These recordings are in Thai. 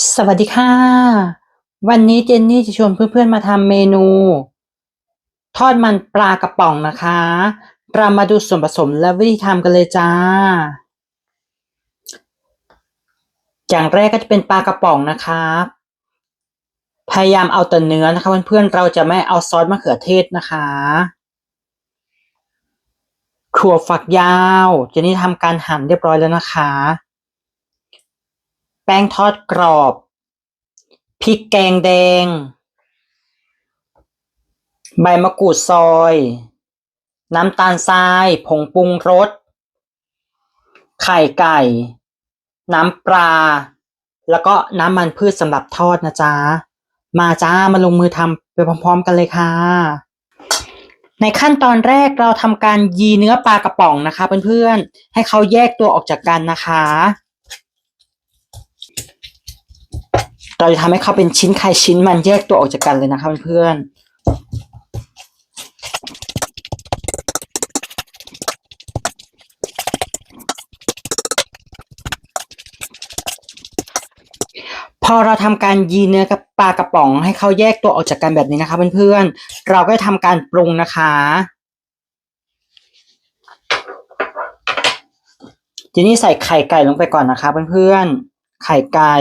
สวัสดีค่ะ วันนี้เจนนี่จะชวนเพื่อนๆมาทำเมนู ทอดมันปลากระป๋องนะคะเรามาดูส่วนผสมและวิธีทำกันเลยจ้า อย่างแรกก็จะเป็นปลากระป๋องนะคะ พยายามเอาแต่เนื้อนะคะเพื่อนๆเราจะไม่เอาซอสมะเขือเทศนะคะถั่วฝักยาวเจนนี่ทำการหั่นเรียบร้อยแล้วนะคะ แป้งทอดกรอบ พริกแกงแดง ใบมะกรูดซอย น้ำตาลทราย ผงปรุงรส ไข่ไก่ น้ำปลา แล้วก็น้ำมันพืชสำหรับทอดนะจ๊ะ มาจ้ามาลงมือทำไปพร้อม ๆ กันเลยค่ะ ในขั้นตอนแรกเราทำการยีเนื้อปลากระป๋องนะคะเพื่อนๆ ให้เขาแยกตัวออกจากกันนะคะ เราจะทำให้เขาเป็นชิ้นใครชิ้นมันแยกตัวออกจากกันเลยนะคะเพื่อนพอเราทำการยีเนื้อกับปลากระป๋องให้เขาแยกตัวออกจากกันแบบนี้นะคะเพื่อนๆ เราก็จะทำการปรุงนะคะ ทีนี้ใส่ไข่ไก่ลงไปก่อนนะคะเพื่อนๆ ไข่ไก่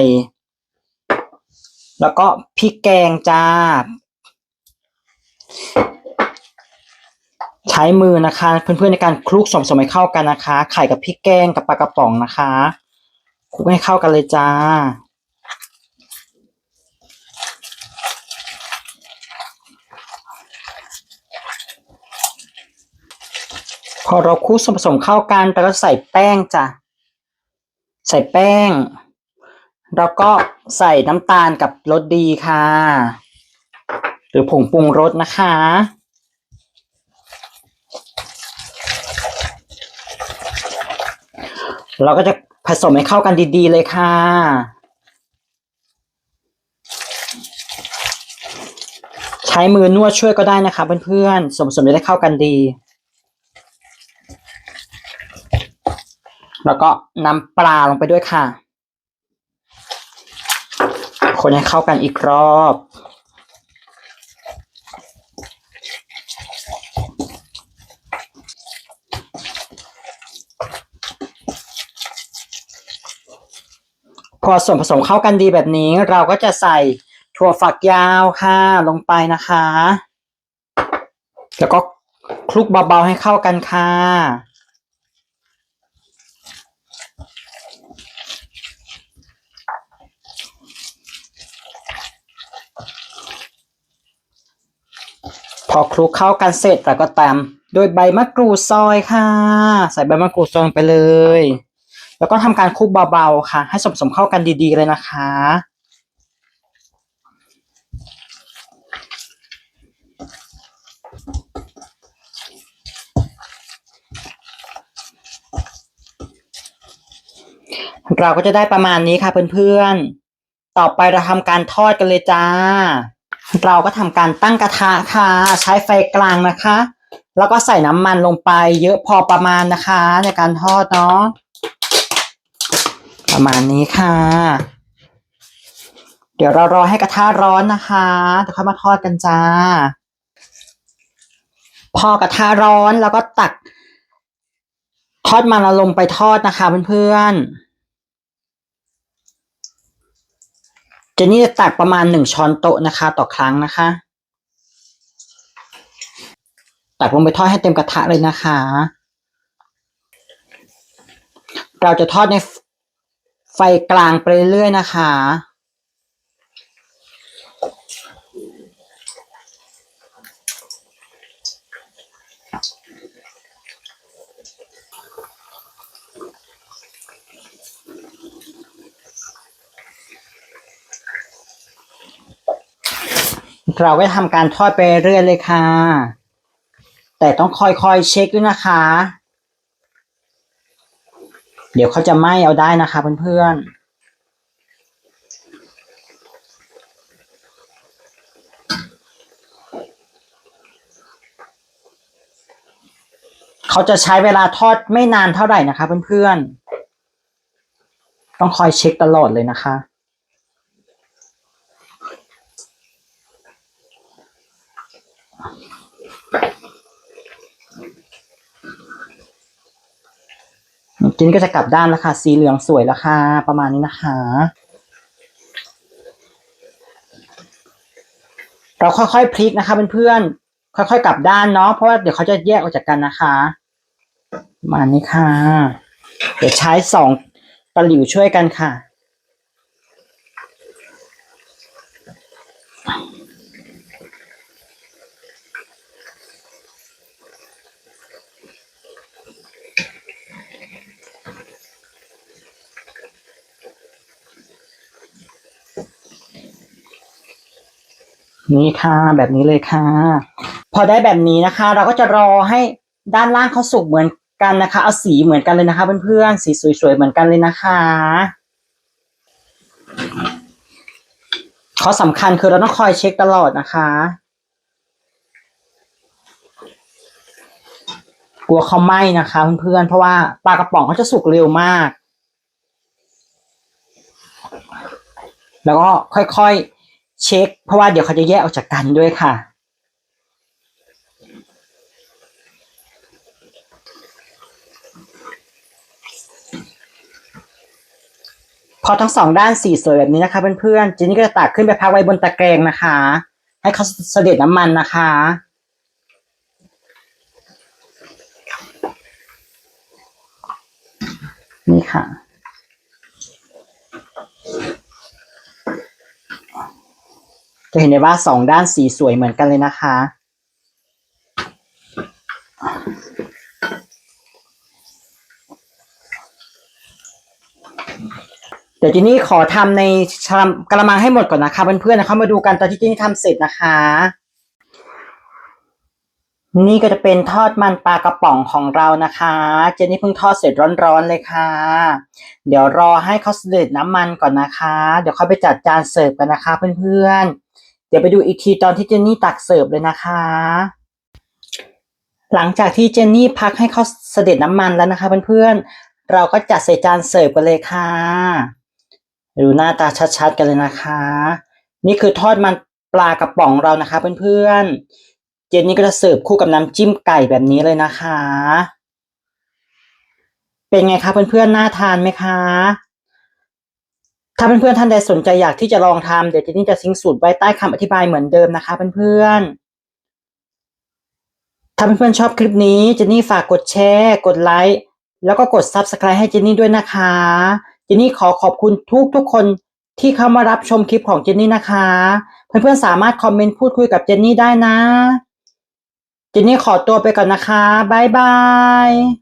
แล้วก็พริกแกงจ้า ใช้มือนะคะ เพื่อนๆในการคลุกส่วนผสมให้เข้ากันนะคะ ไข่กับพริกแกงกับปลากระป๋องนะคะคลุกให้เข้ากันเลยจ้าพอเราคลุกส่วนผสมเข้ากันเราก็ใส่แป้งจ้ะ ใส่แป้ง แล้วก็ใส่น้ำตาลกับรสดีค่ะ หรือผงปรุงรสนะคะ เราก็จะผสมให้เข้ากันดีๆเลยค่ะใช้มือนวดช่วยก็ได้นะคะเพื่อนๆส่วนผสมจะได้เข้ากันดี แล้วก็น้ำปลาลงไปด้วยค่ะ คนให้เข้ากันอีกรอบ พอส่วนผสมเข้ากันดีแบบนี้เราก็จะใส่ถั่วฝักยาวค่ะลงไปนะคะ แล้วก็คลุกเบาๆให้เข้ากันค่ะ พอคลุกเข้ากันเสร็จเราก็ตามด้วยใบมะกรูดซอยค่ะ ใส่ใบมะกรูดซอยไปเลย แล้วก็ทำการคลุกเบาๆค่ะ ให้สมสมเข้ากันดีๆเลยนะคะ เราก็จะได้ประมาณนี้ค่ะเพื่อนๆ ต่อไปเราทำการทอดกันเลยจ้า เราก็ทำการตั้งกระทะค่ะ ใช้ไฟกลางนะคะ แล้วก็ใส่น้ำมันลงไปเยอะพอประมาณนะคะ ในการทอดเนาะประมาณนี้ค่ะ เดี๋ยวเรารอให้กระทะร้อนนะคะเดี๋ยวค่อยมาทอดกันจ้า พอกระทะร้อนแล้วก็ตักทอดมันเราลงไปทอดนะคะเพื่อนๆ จนนี่จะตักประมาณหนึ่งช้อนโต๊ะนะคะ ต่อครั้งนะคะ ตักลงไปทอดให้เต็มกระทะเลยนะคะ เราจะทอดในไฟกลางไปเรื่อยๆนะคะ เราก็ทำการทอดไปเรื่อยเลยค่ะ แต่ต้องค่อยๆเช็คด้วยนะคะ เดี๋ยวเขาจะไหม้เอาได้นะคะเพื่อนๆเขาจะใช้เวลาทอดไม่นานเท่าไหร่นะคะเพื่อนๆ ต้องคอยเช็คตลอดเลยนะคะ จินก็จะกลับด้านแล้วค่ะสีเหลืองสวยแล้วค่ะประมาณนี้นะคะ เราค่อยๆพลิกนะคะเพื่อนๆค่อยๆกลับด้านเนาะเพราะว่าเดี๋ยวเขาจะแยกออกจากกันนะคะมานี้ค่ะ เดี๋ยวใช้สองตะหลิวช่วยกันค่ะ นี่ค่ะแบบนี้เลยค่ะ พอได้แบบนี้นะคะ เราก็จะรอให้ด้านล่างเขาสุกเหมือนกันนะคะ เอาสีเหมือนกันเลยนะคะเพื่อนๆสีสวยๆเหมือนกันเลยนะคะข้อสำคัญคือเราต้องคอยเช็คตลอดนะคะ กลัวเขาไหม้นะคะเพื่อนๆเพราะว่าปลากระป๋องเขาจะสุกเร็วมาก แล้วก็ค่อยๆ เช็ค เพราะว่าเดี๋ยวเขาจะแยกออกจากกันด้วยค่ะ พอทั้งสองด้านสีสวยแบบนี้นะคะเพื่อนๆเจนนี่ก็จะตักขึ้นไปพักไว้บนตะแกรงนะคะ ให้เขาเสด็จน้ำมันนะคะนี่ค่ะ จะเห็นได้ว่าสองด้านสีสวยเหมือนกันเลยนะคะ เดี๋ยวจีนี่ขอทำในชามกระมังให้หมดก่อนนะคะเพื่อนๆนะคะมาดูกันตอนที่จีนี่ทำเสร็จนะคะ นี่ก็จะเป็นทอดมันปลากระป๋องของเรานะคะ เจนนี่เพิ่งทอดเสร็จร้อนๆเลยค่ะ เดี๋ยวรอให้เขาเสด็จน้ำมันก่อนนะคะ เดี๋ยวเขาไปจัดจานเสิร์ฟกันนะคะเพื่อนๆ เดี๋ยวไปดูอีกทีตอนที่เจนนี่ตักเสิร์ฟเลยนะคะ หลังจากที่เจนนี่พักให้เขาเสด็จน้ำมันแล้วนะคะเพื่อนๆ เราก็จัดใส่จานเสิร์ฟกันเลยค่ะ ดูหน้าตาชัดๆ กันเลยนะคะ นี่คือทอดมันปลากระป๋องเรานะคะเพื่อนๆ เจนนี่ก็จะเสิร์ฟคู่กับน้ำจิ้มไก่แบบนี้เลยนะคะ เป็นไงคะเพื่อนๆ น่าทานไหมคะ ถ้าเพื่อนๆท่านใดสนใจอยากที่จะลองทำเดี๋ยวเจนนี่จะทิ้งสูตรไว้ใต้คำอธิบายเหมือนเดิมนะคะเพื่อนๆ ถ้าเพื่อนๆชอบคลิปนี้เจนนี่ฝากกดแชร์ กดไลค์แล้วก็กด Subscribe ให้เจนนี่ด้วยนะคะเจนนี่ขอขอบคุณทุกทุกๆคนที่เข้ามารับชมคลิปของเจนนี่นะคะ เพื่อนๆสามารถคอมเมนต์พูดคุยกับเจนนี่ได้นะ เจนนี่ขอตัวไปก่อนนะคะบ๊ายบาย